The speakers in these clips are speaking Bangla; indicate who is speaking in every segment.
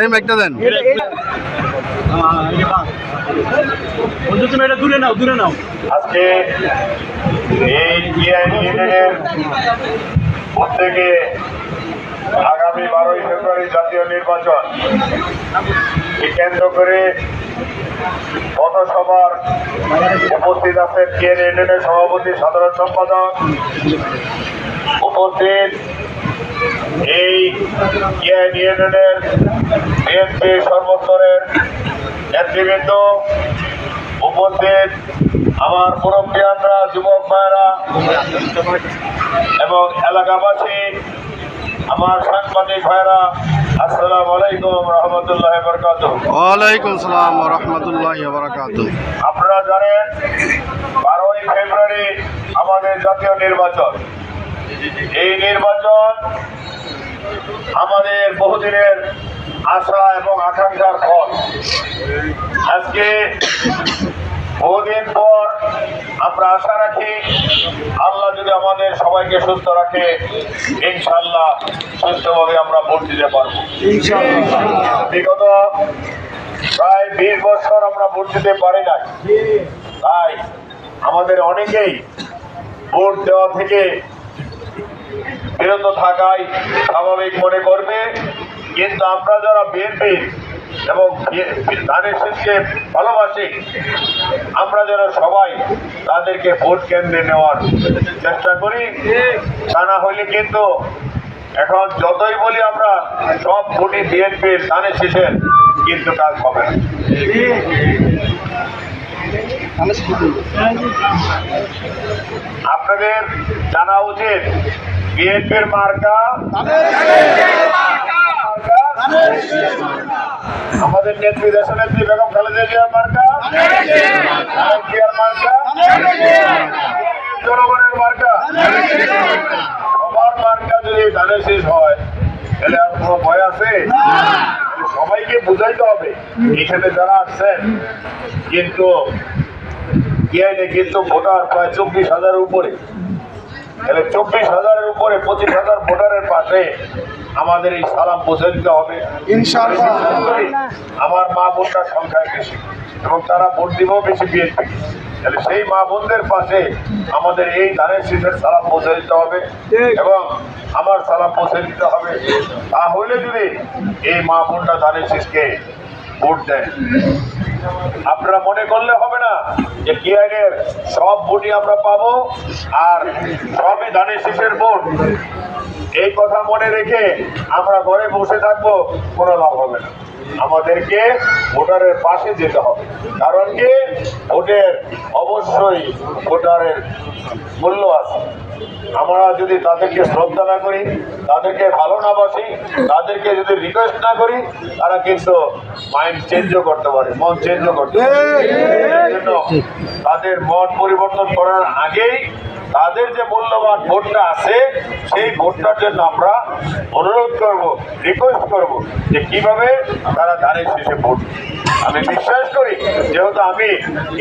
Speaker 1: এই মাইকটা দেন।
Speaker 2: বন্ধু তুমি এটা দূরে নাও দূরে নাও।
Speaker 3: আজকে এই ইউনিয়নের প্রত্যেকে আগামী বারোই ফেব্রুয়ারি জাতীয় নির্বাচন কেন্দ্র করে গত পথসভার উপস্থিত আছেন কেন ইউনিয়নের সভাপতি সাধারণ সম্পাদক উপস্থিত এই কেন ইউনিয়নের বিএনপি সর্বস্তরের নেতৃবৃন্দ উপস্থিত আমার মুরব্বিয়ানরা যুবক ভাইরা এবং এলাকাবাসী আমার সাংবাদিক ভাইরা আসসালামু আলাইকুম রহমতুল্লাহ বরকাত
Speaker 1: ওয়ালাইকুম সালাম রহমতুল্লাহ বারাকাতু।
Speaker 3: আপনারা জানেন বারোই ফেব্রুয়ারি আমাদের জাতীয় নির্বাচন। এই নির্বাচন আমাদের বহুদিনের আশা এবং আকাঙ্ক্ষার ফল। আজকে বহুদিন পর আমরা আশা রাখি আল্লাহ যদি আমাদের সবাইকে সুস্থ রাখে ইনশাল্লাহ সুস্থভাবে আমরা ভোট দিতে পারব। বিগত প্রায় বিশ বছর আমরা ভোট দিতে পারি নাই। তাই আমাদের অনেকেই ভোট দেওয়া থেকে বিরত থাকাই স্বাভাবিক মনে করবে। কিন্তু আমরা যারা বিএনপি এবং ধানের শীষকে ভালোবাসি, আমরা যেন সবাই তাদেরকে ভোট কেন্দ্রে নেওয়ার চেষ্টা করি। তা না হইলে কিন্তু এখন যতই বলি আমরা, সব ভোটই বিএনপির ধানের শীষের, কিন্তু কাজ হবে না। আপনাদের জানা উচিত বিএনপির মার্কা। আমাদের নেত্রী দেশ নেত্রী, বেগম খালেদা জিয়ার মার্কা। জিয়ার মার্কা। জনগণের মার্কা। সবার মার্কা যদি ধানের শেষ হয়, তাহলে আর কোনো ভয় আছে? সবাইকে বুঝাইতে হবে এখানে যারা আসছেন, কিন্তু কিন্তু ভোটার প্রায় চব্বিশ হাজারের উপরে। তাহলে চব্বিশ হাজারের উপরে পঁচিশ হাজার ভোটারের পাশে আমাদের এই সালাম পৌঁছে দিতে হবে। আমার মা বোনটার সংখ্যায় বেশি এবং তারা ভোট দিবেও বেশি বিএনপি। তাহলে সেই মা বোনদের পাশে আমাদের এই ধানের শীতের সালাম পৌঁছে দিতে হবে এবং আমার সালাম পৌঁছে দিতে হবে। তাহলে যদি এই মা বোনটা ধানের শীষকে ভোট দেয় আপনারা মনে করলে হবে না যে কিআইনের সব ভোটই আমরা পাবো আর সবই ধানের শীষের ভোট। এই কথা মনে রেখে আমরা ঘরে বসে থাকব, কোনো লাভ হবে না। আমাদেরকে ভোটারের পাশে যেতে হবে। কারণ কি? ভোটের অবশ্যই ভোটারের মূল্য আছে। আমরা যদি তাদেরকে শ্রদ্ধা না করি তাদেরকে ভালো না বাসি তাদেরকে যদি রিকোয়েস্ট না করি তারা কিন্তু মাইন্ড চেঞ্জও করতে পারে মন চেঞ্জও করতে পারে। তাদের মন পরিবর্তন করার আগেই তাদের যে মূল্যবান ভোটটা আছে, সেই ভোটটার জন্য আমরা অনুরোধ করব রিকোয়েস্ট করব যে কীভাবে তারা ধানের শেষে ভোট। আমি বিশ্বাস করি, যেহেতু আমি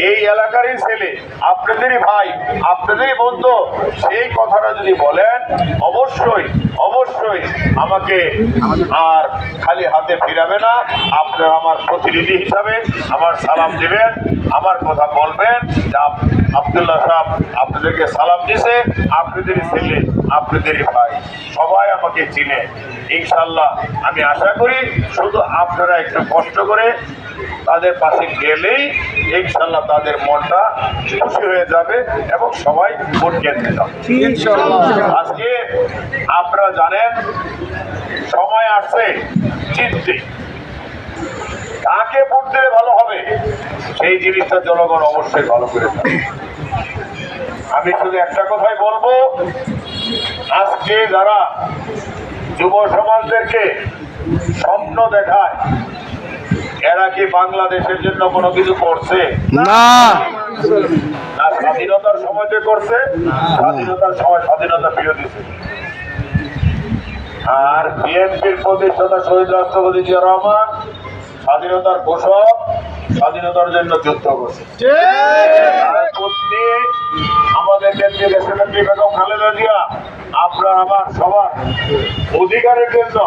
Speaker 3: এই এলাকারই ছেলে, আপনাদেরই ভাই, আপনাদেরই বন্ধু, সেই কথাটা যদি বলেন, অবশ্যই অবশ্যই আমাকে আর খালি হাতে ফিরাবে না। আপনারা আমার প্রতিনিধি হিসাবে আমার সালাম দিবেন, আমার কথা বলবেন। আবদুল্লাহ সাহেব আপনাদেরকে সালাম দিছে, আপনাদেরই ছেলে আপনাদেরই ভাই। সবাই আমাকে চিনে। ইনশাল্লাহ আমি আশা করি শুধু আপনারা একটু কষ্ট করে তাদের পাশে গেলেই ইনশাল্লাহ তাদের মনটা খুশি হয়ে যাবে এবং সবাই ভোট কেন্দ্রে যাবে। আজকে আপনারা জানেন সময় আসছে চিনতে কাকে ভোট দিলে ভালো হবে? সেই জিনিসটা জনগণ অবশ্যই ভালো করে জানে। আমি শুধু একটা কথাই বলব আজকে যারা যুব সমাজদেরকে স্বপ্ন দেখায় এরা কি বাংলাদেশের জন্য কোনো কিছু করছে?
Speaker 1: না।
Speaker 3: স্বাধীনতার সময় যে করছে স্বাধীনতার সময় স্বাধীনতা বিরোধী ছিল আর বিএনপির প্রতিষ্ঠাতা শহীদ রাষ্ট্রপতি জিয়া রহমান স্বাধীনতার ঘোষক স্বাধীনতার জন্য যুদ্ধ করছে। আমাদের কেন্দ্রীয় দেশনেত্রী বেগম খালেদা জিয়া। আপনার আমার সবার অধিকারের জন্য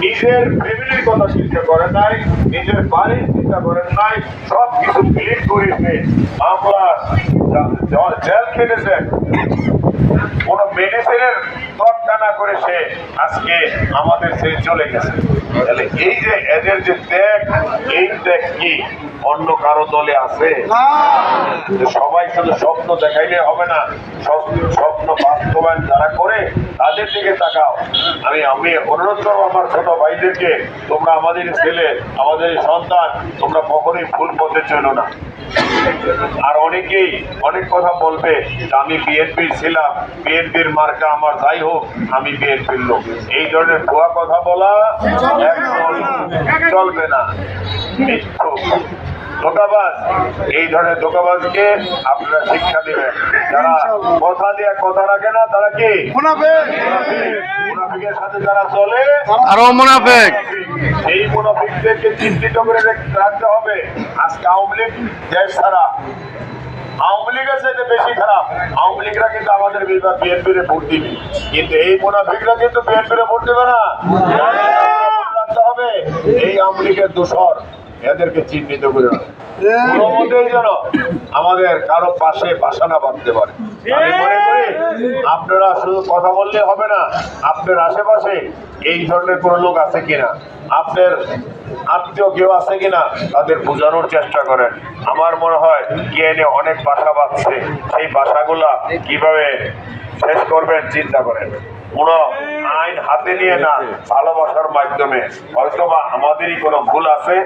Speaker 3: নিজের ফ্যামিলির কথা চিন্তা করেন নাই নিজের বাড়ির চিন্তা করেন নাই সব কিছু ক্লিন করেছে জ- জেল খেটেছেন কোন মেডিসিনের তরটা না করে সে আজকে আমাদের ছেড়ে চলে গেছে। তাহলে এই যে এদের যে ত্যাগ এই ত্যাগ কি? অন্য কারও দলে আছে? সবাই শুধু স্বপ্ন দেখাইলে হবে না স্বপ্ন- স্বপ্ন বাস্তবায়ন যারা করে তাদের দিকে তাকাও। আমি আমি অনুরোধ করব আমার ছোট ভাইদেরকে তোমরা আমাদের ছেলে আমাদের সন্তান তোমরা ভুল পথে চলো না। আর অনেকেই অনেক কথা বলবে আমি বিএনপি ছিলাম, বিএনপির মার্কা আমার যাই হোক, আমি বিএনপির লোক। এই ধরনের ভুয়া কথা বলা চলবে না। ধোকাবাজ। এই ধরনের ধোকাবাজকে আপনারা শিক্ষা দেবেন। যারা কথা দিয়ে কথা রাখে না তারা কি? মুনাফিকের সাথে যারা চলে
Speaker 1: আরও মুনাফেক।
Speaker 3: এই মুনাফিকদেরকে চিহ্নিত করে রাখতে হবে। আজকে আওয়ামী লীগ দেশ ছাড়া। আওয়ামী লীগের চাইতে বেশি খারাপ। আওয়ামী লীগরা কিন্তু আমাদের বিভাগ বিএনপির ভোট দিবে। কিন্তু এই মুনাফিকরা কিন্তু বিএনপির ভোট দেবে না। রাখতে হবে। এই আওয়ামী লীগের দোষর। এদেরকে চিহ্নিত করে। যেন আমাদের কারও পাশে বাসা না বাঁধতে পারে। আমি মনে করি আপনারা শুধু কথা বললে হবে না আপনার আশেপাশে এই ধরনের কোনো লোক আছে কিনা আপনার আত্মীয় কেউ আছে কিনা তাদের বোঝানোর চেষ্টা করেন। আমার মনে হয় জ্ঞানে অনেক বাসা বাঁধছে সেই বাসাগুলা কীভাবে শেষ করবেন চিন্তা করেন। কোনো আইন হাতে নিয়ে না ভালোবাসার মাধ্যমে। হয়তো বা আমাদেরই কোনো ভুল আছে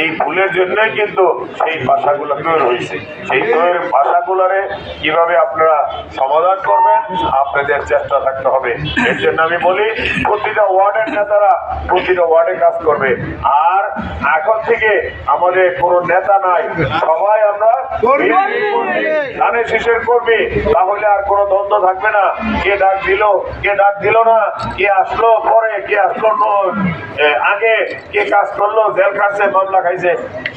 Speaker 3: এই ভুলের জন্যই কিন্তু সেই ভাষাগুলো তৈরি হয়েছে। সেই তৈরি ভাষাগুলোরে কীভাবে আপনারা সমাধান করবেন আপনাদের চেষ্টা থাকতে হবে। এর জন্য আমি বলি প্রতিটা ওয়ার্ডের নেতারা প্রতিটা ওয়ার্ডে কাজ করবে। আর এখন থেকে আমাদের কোনো নেতা নাই সবাই আমরা ধানের শীষের কর্মী। তাহলে আর কোনো দ্বন্দ্ব থাকবে না। কে ডাক দিল কে ডাক দিল না, কে আসলো, পরে কে আসলো আগে কে কাজ করল, জেল খাটছে, মামলা খাইছে,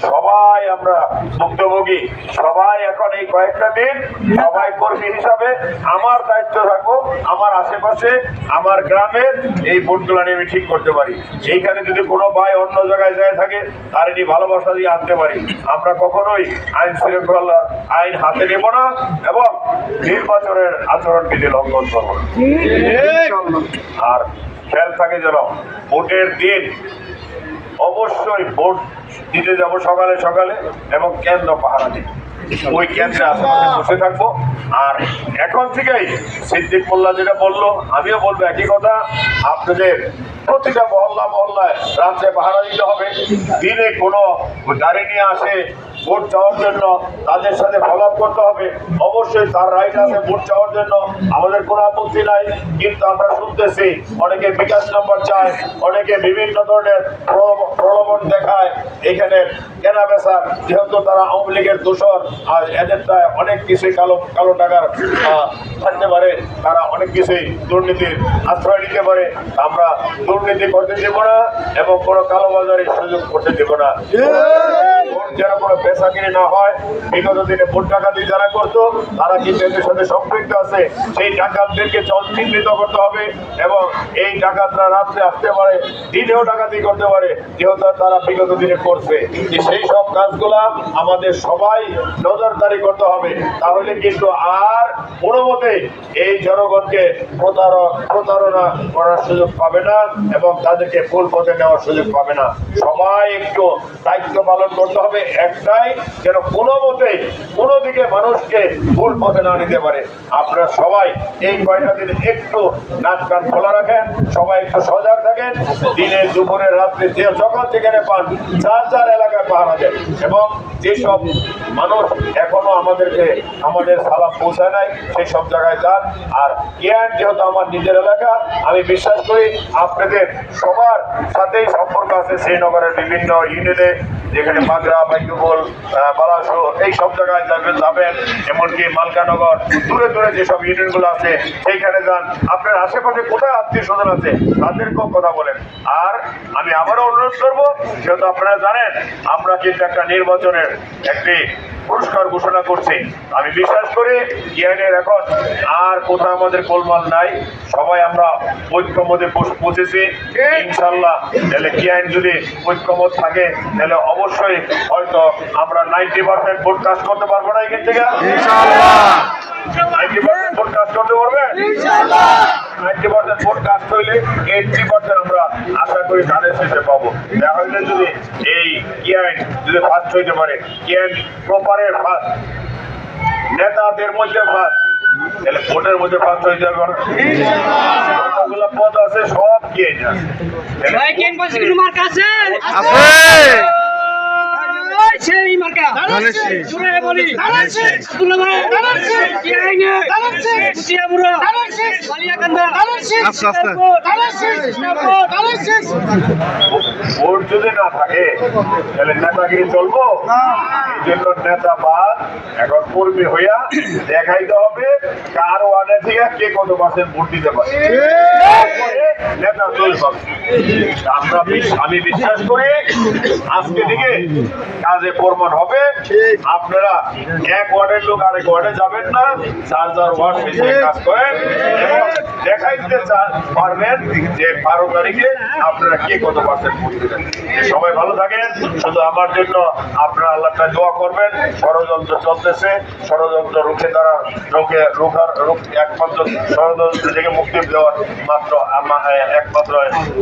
Speaker 3: সবাই আমরা ভুক্তভোগী, সবাই এখন এই কয়েকটা দিন সবাই কর্মী হিসাবে আমার দায়িত্ব থাকব, আমার আশেপাশে, আমার গ্রামের এই ভোটগুলো নিয়ে আমি ঠিক করতে পারি। এইখানে যদি কোনো ভাই অন্য জায়গায় যায় থাকে, তার এটি ভালোবাসা দিয়ে আনতে পারি। আমরা কখনোই আইন শৃঙ্খলা, আইন হাতে নেব না এবং নির্বাচনের আচরণ বিধি লঙ্ঘন করব। আর খেয়াল থাকে যেন ভোটের দিন অবশ্যই ভোট দিতে যাব সকালে সকালে এবং কেন্দ্র পাহারা দিই ওই কেন্দ্রে আশেপাশে বসে থাকব। আর এখন থেকেই সিদ্দিক মোল্লা যেটা বলল আমিও বলব একই কথা। আপনাদের প্রতিটা মহল্লা মহল্লায় রাত্রে পাহারা দিতে হবে। দিনে কোনো গাড়ি নিয়ে আসে ভোট চাওয়ার জন্য তাদের সাথে ফলো করতে হবে। অবশ্যই তার রাইট আছে ভোট চাওয়ার জন্য। আমাদের কোনো আপত্তি নাই। কিন্তু আমরা শুনতেছি অনেকে বিকাশ নাম্বার চায় অনেকে বিভিন্ন ধরনের প্রলোভ- প্রলোভন দেখায়। এখানে কেনা বেচা যেহেতু তারা আওয়ামী লীগের দোষর আর এদেরটা অনেক কিছুই কালো কালো টাকার থাকতে পারে। তারা অনেক কিছুই দুর্নীতির আশ্রয় নিতে পারে। আমরা দুর্নীতি করতে দেব না এবং কোনো কালোবাজারের সুযোগ করতে দেব না। যেন কোনো পেশা কিনে না হয়, বিগত দিনে ভোট ডাকাতি যারা করতো, তারা কিন্তু এদের সাথে সম্পৃক্ত আছে? সেই ডাকাতদেরকে চিহ্নিত করতে হবে এবং এই ডাকাতরা রাত্রে আসতে পারে, দিনেও ডাকাতি করতে পারে, যেহেতু তারা বিগত দিনে করছে। সেই সব কাজগুলা আমাদের সবাই নজরদারি করতে হবে। তাহলে কিন্তু আর কোনো মতে এই জনগণকে প্রতারক, প্রতারণা করার সুযোগ পাবে না এবং তাদেরকে ফুল পথে নেওয়ার সুযোগ পাবে না। সবাই একটু দায়িত্ব পালন করতে হবে। একটাই যেন কোনো মতে কোনো দিকে মানুষকে ভুল পথে না নিতে পারে। আপনারা সবাই এই কয়টা দিন একটু নাক কান খোলা রাখেন। সবাই একটু সজাগ থাকেন। দিনে, দুপুরে, রাত্রে যে যখন যেখানে পান, যার যার এলাকায় পাহারা দেন। এবং যেসব মানুষ এখনও আমাদেরকে, আমাদের সালাম পৌঁছায় নাই, সেই সব জায়গায় যান। আর জ্ঞান যেহেতু আমার নিজের এলাকা, আমি বিশ্বাস করি আপনাদের সবার সাথেই সম্পর্ক আছে শ্রীনগরের বিভিন্ন ইউনিটে যেখানে মাগরা বাইকুবল বালাসো এই সব জায়গায় যাবেন যাবেন। এমনকি মালকানগর, দূরে দূরে যেসব ইউনিয়নগুলো আছে, সেইখানে যান। আপনার আশেপাশে কোথায় আত্মীয় স্বজন আছে, তাদেরকেও কথা বলেন। আর আমি আবারও অনুরোধ করব, যেহেতু আপনারা জানেন, আমরা কিন্তু একটা নির্বাচনের একটি পুরস্কার ঘোষণা করছে। আমি বিশ্বাস করি জ্ঞানের এখন আর কোথাও আমাদের গোলমাল নাই। সবাই আমরা ঐক্যমতে পৌঁছেছি। ইনশাল্লাহ তাহলে জ্ঞান যদি ঐক্যমত থাকে তাহলে অবশ্যই হয়তো আমরা নাইনটি পার্সেন্ট ভোট কাজ করতে পারব না এখান থেকে।
Speaker 1: ইনশাআল্লাহ
Speaker 3: নাইনটি পার্সেন্ট ভোট কাজ করতে পারবেন? নাইনটি পার্সেন্ট কাজ হইলে এইটটি পার্সেন্ট আমরা আশা করি ধানের শেষে পাবো। তাহলে যদি এই জ্ঞান যদি ফার্স্ট হইতে পারে জ্ঞান প্রপারের ফার্স্ট নেতাদের মধ্যে ফার্স্ট তাহলে ভোটের মধ্যে ফার্স্ট হয়ে যাবে যতগুলো পদ আছে সব জ্ঞান আছে তাহলে
Speaker 4: ভাই কেন বলছে কোনো মার্কা আছে
Speaker 1: আছে।
Speaker 4: ওই সেই মার্কা।
Speaker 1: ধানের
Speaker 4: বলি। আব্দুল্লাহ ভাই কি আইনে? কুচিয়া বুড়ো
Speaker 1: আস্তে আস্তে।
Speaker 3: ভোট যদি না থাকে তাহলে নেতাগিরি চলবো? এই জন্য নেতা বাদ এখন কর্মী হইয়া দেখাইতে হবে কার ওয়ার্ডে থেকে কে কত পার্সেন্ট ভোট দিতে পারে। নেতা চলবে আমি বিশ্বাস করি আজকে থেকে কাজে প্রমাণ হবে। আপনারা এক ওয়ার্ডের লোক আরেক ওয়ার্ডে যাবেন না, চার চার ওয়ার্ড মিশে কাজ করেন এবং দেখাইতে চা- পারবেন যে বারো তারিখে আপনারা কে কত পার্সেন্ট ভোট সবাই ভালো থাকেন, শুধু আমার জন্য আপনারা আল্লাহটা দোয়া করবেন। ষড়যন্ত্র চলতেছে, ষড়যন্ত্র রুখে তারা রুখে, রুখার রুখ একমাত্র ষড়যন্ত্র থেকে মুক্তি দেওয়ার মাত্র একমাত্র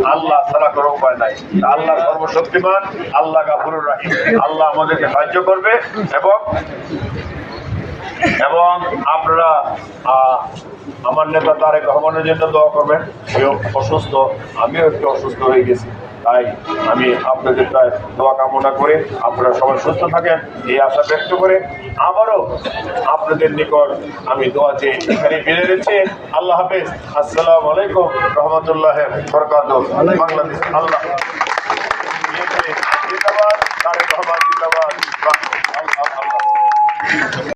Speaker 3: আল্লাহ ছাড়া কোনো উপায় নাই। আল্লাহ সর্বশক্তিমান আল্লাহ গাফুরুর রাহিম। আল্লাহ আমাদেরকে সাহায্য করবে এবং এবং আপনারা আমার নেতা তারেক রহমানের জন্য দোয়া করবেন। অসুস্থ, আমিও একটু অসুস্থ হয়ে গেছি। তাই আমি আপনাদের তাই দোয়া কামনা করে আপনারা সবাই সুস্থ থাকেন, এই আশা ব্যক্ত করে আবারও আপনাদের নিকট আমি দোয়া চেয়ে এখানে বেড়ে রয়েছে আল্লাহ হাফেজ। আসসালামু আলাইকুম রহমতুল্লাহ বরকাত বাংলাদেশ আল্লাহ